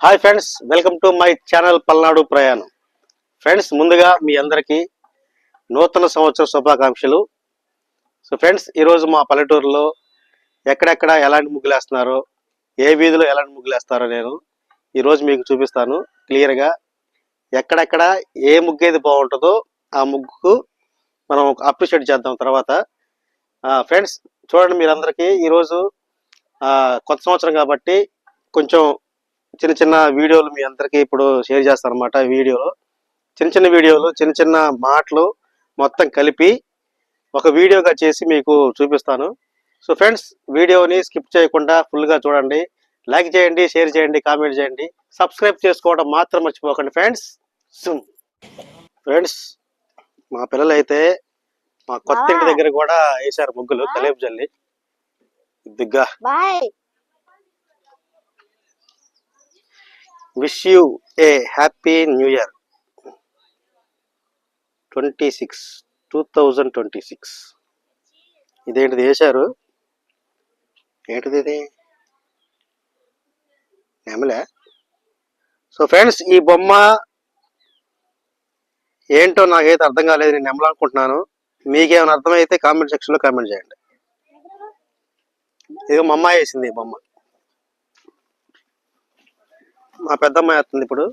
Hi friends welcome to my channel Palnadu ప్రయాణం. Friends ముందుగా మీ అందరికీ నూతన సంవత్సర శుభాకాంక్షలు. సో ఫ్రెండ్స్ ఈరోజు మా పల్లెటూరులో ఎక్కడెక్కడ ఎలాంటి ముగ్గులు వేస్తున్నారో ఏ వీధిలో ఎలాంటి ముగ్గులు వేస్తారో నేను ఈరోజు మీకు చూపిస్తాను. క్లియర్గా ఎక్కడెక్కడ ఏ ముగ్గు ఏది బాగుంటుందో ఆ ముగ్గుకు మనం అప్రిషియేట్ చేద్దాం తర్వాత. ఫ్రెండ్స్ చూడండి మీరందరికీ ఈరోజు కొత్త సంవత్సరం కాబట్టి కొంచెం చిన్న చిన్న వీడియోలు మీ అందరికీ ఇప్పుడు షేర్ చేస్తాను అనమాట వీడియోలో. చిన్న చిన్న వీడియోలు చిన్న చిన్న మాటలు మొత్తం కలిపి ఒక వీడియోగా చేసి మీకు చూపిస్తాను. సో ఫ్రెండ్స్ వీడియోని స్కిప్ చేయకుండా ఫుల్గా చూడండి. లైక్ చేయండి షేర్ చేయండి కామెంట్ చేయండి. సబ్స్క్రైబ్ చేసుకోవడం మాత్రం మర్చిపోకండి ఫ్రెండ్స్. ఫ్రెండ్స్ మా పిల్లలు అయితే మా కొత్త ఇంటి దగ్గర కూడా వేశారు ముగ్గులు కలేపు జల్లి దిగ్గా. Wish you a happy new year. Twenty six two thousand twenty six. ఇదేంటిది వేశారు ఏంటిది ఇది నెమలే? సో ఫ్రెండ్స్ ఈ బొమ్మ ఏంటో నాకైతే అర్థం కాలేదు నేను నెమలనుకుంటున్నాను మీకేమైనా అర్థమైతే కామెంట్ సెక్షన్లో కామెంట్ చేయండి. ఇది మా అమ్మాయి వేసింది ఈ బొమ్మ. మా పెద్దమ్మాయి వస్తుంది ఇప్పుడు.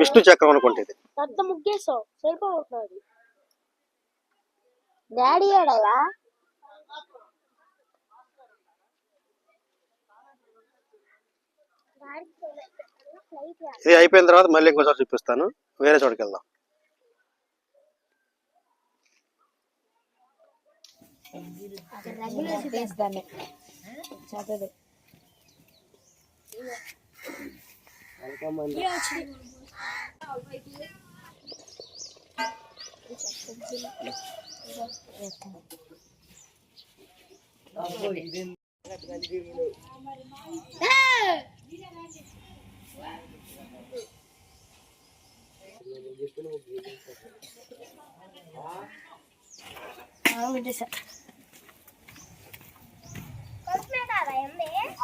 విష్ణు చక్రం అనుకుంటే ఇది. పెద్ద ముగ్గేసావు. సరిపోవట్లేదు. డాడీ ఇది అయిపోయిన తర్వాత మళ్ళీ ఇంకోసారి చూపిస్తాను. వేరే చోటుకి వెళ్దాం.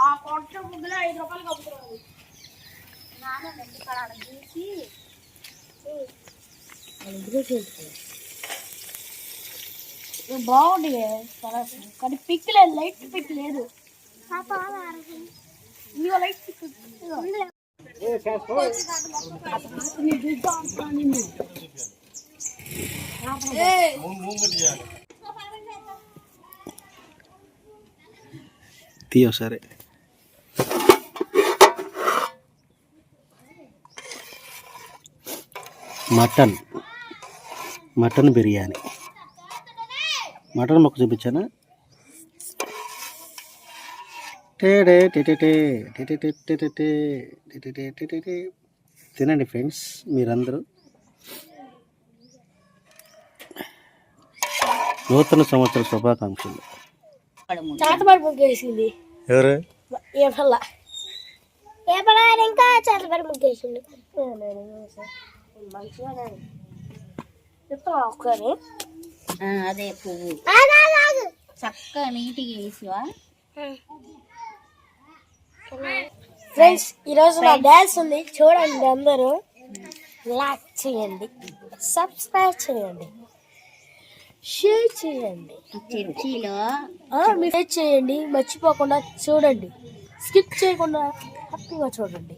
ఆ కొట్ట ముగ్గులో ఐదు రూపాయలు కప్పుతున్నారు బాగుంది కానీ పిక్ లేదు లైట్ పిక్ లేదు. ఇదిగో లైట్ పిక్ తీయ సరే. మటన్. మటన్ బిర్యానీ. మటన్ మొక్క చూపించానా? టేడే టేటేటే టేటేటే టేటేటే టేటేటే టేటేటే. తినండి ఫ్రెండ్స్ మీరందరూ. నూతన సంవత్సర శుభాకాంక్షలు. ఎవరు? ఇంకా ముగ్గేసిండు చెప్తావా ఒక్కని. అదే పువ్వు. చక్కగా నీట్గా వేసివా? ఫ్రెండ్స్ ఈరోజు నా డ్యాన్స్ ఉంది. చూడండి అందరూ. లైక్ చేయండి. సబ్స్క్రైబ్ చేయండి. షేర్ చేయండి. చర్చిలో? షేర్ చేయండి. మర్చిపోకుండా చూడండి. స్కిప్ చేయకుండా హ్యాపీగా చూడండి.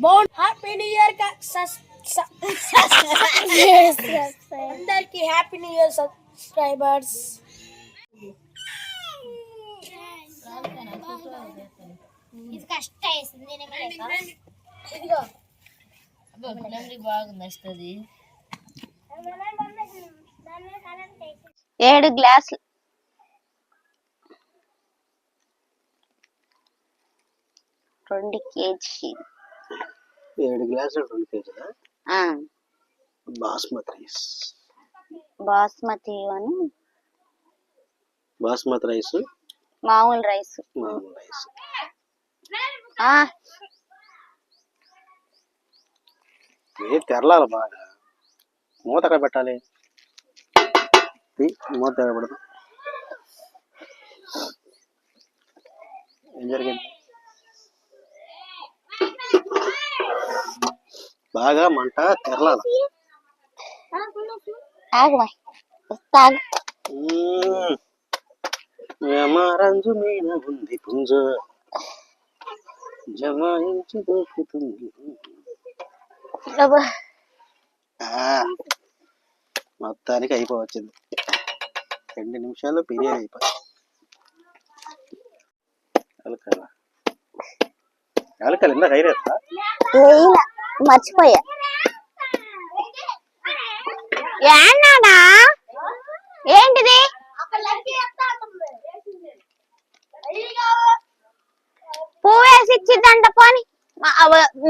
బాగుంది హ్యాపీ న్యూ ఇయర్ అందరికి హ్యాపీ న్యూ ఇయర్ సబ్స్క్రైబర్స్ ఇది కష్టం ఇదిగో. బాగుంది ఏడు గ్లాసులు రెండు కేజీ. ఏడు గ్లాసులు రెండు కేజీలా? ఆ, బాస్మతి రైస్. బాస్మతి అని. బాస్మతి రైస్? మామూలు రైస్. మామూలు రైస్. ఏ తెరలాలి బాగా. మూత ఎక్కడ పెట్టాలి మూత ఎక్కడ పెడతాం ఏం జరిగింది? బాగా మంట తెరలాల. యమరంజు మీద ఉంది పుంజ. జమాయించి దొరుకుతుంది మొత్తానికి అయిపోవచ్చింది. రెండు నిమిషాలు బిర్యానీ అయిపోయింది. యాలకాల యాలకాయలు ఇందాక అయినా మర్చిపోయా. ఏనాడా ఏంటిది? పువ్వు వేసి ఇచ్చిద్దంట పోని.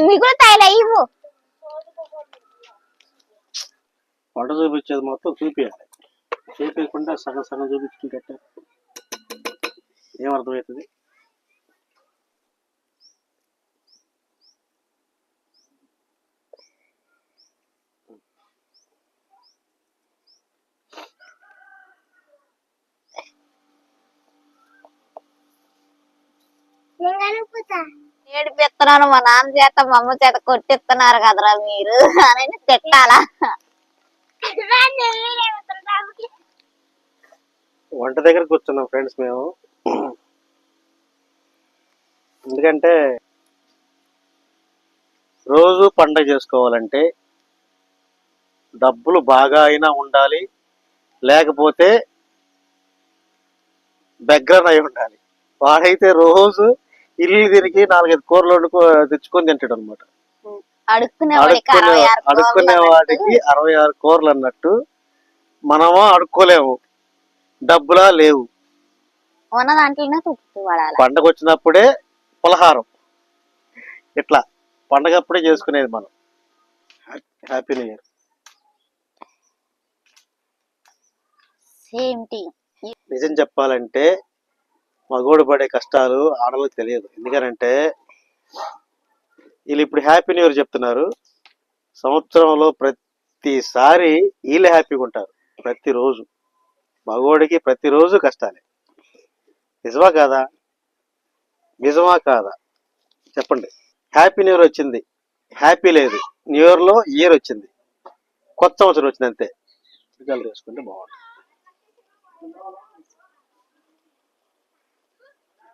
మిగులుతాయిలే ఇవ్వు. పంట చూపించేది మొత్తం చూపించాలి చూపించకుండా సగం సగం చూపించుకుంటే ఏమర్థమవుతుంది ఏడిపిస్తున్నాను మా నాన్న చేత మా అమ్మ చేత కొట్టిస్తున్నారు కదరా మీరు. అని తిట్టాలా? వంట దగ్గర కూర్చున్నాం ఫ్రెండ్స్ మేము. ఎందుకంటే రోజు పండగ చేసుకోవాలంటే డబ్బులు బాగా అయినా ఉండాలి లేకపోతే బెగ్గరన్ అయి ఉండాలి. వాడైతే రోజు ఇల్లు తిరిగి నాలుగైదు కూరలు వండుకో తెచ్చుకొని తింటాడు అనమాట అడుక్కునే వాడికి అరవై ఆరు కూరలు అన్నట్టు? మనము అడుక్కోలేము. డబ్బులా లేవు. పండగ వచ్చినప్పుడే పలహారం. ఇట్లా పండగ అప్పుడే చేసుకునేది మనం. హ్యాపీ న్యూ ఇయర్ నిజం చెప్పాలంటే మగోడు పడే కష్టాలు ఆడలకు తెలియదు. ఎందుకనంటే వీళ్ళు ఇప్పుడు హ్యాపీ న్యూ ఇయర్ చెప్తున్నారు. సంవత్సరంలో ప్రతిసారి వీళ్ళే హ్యాపీగా ఉంటారు. ప్రతిరోజు. మగోడికి ప్రతిరోజు కష్టాలే. నిజమా కాదా? నిజమా కాదా? చెప్పండి. హ్యాపీ న్యూ ఇయర్ వచ్చింది. హ్యాపీ లేదు. న్యూ ఇయర్లో ఇయర్ వచ్చింది. కొత్త సంవత్సరం వచ్చింది అంతే. రిజల్ట్ చేసుకుంటే బాగుంటుంది.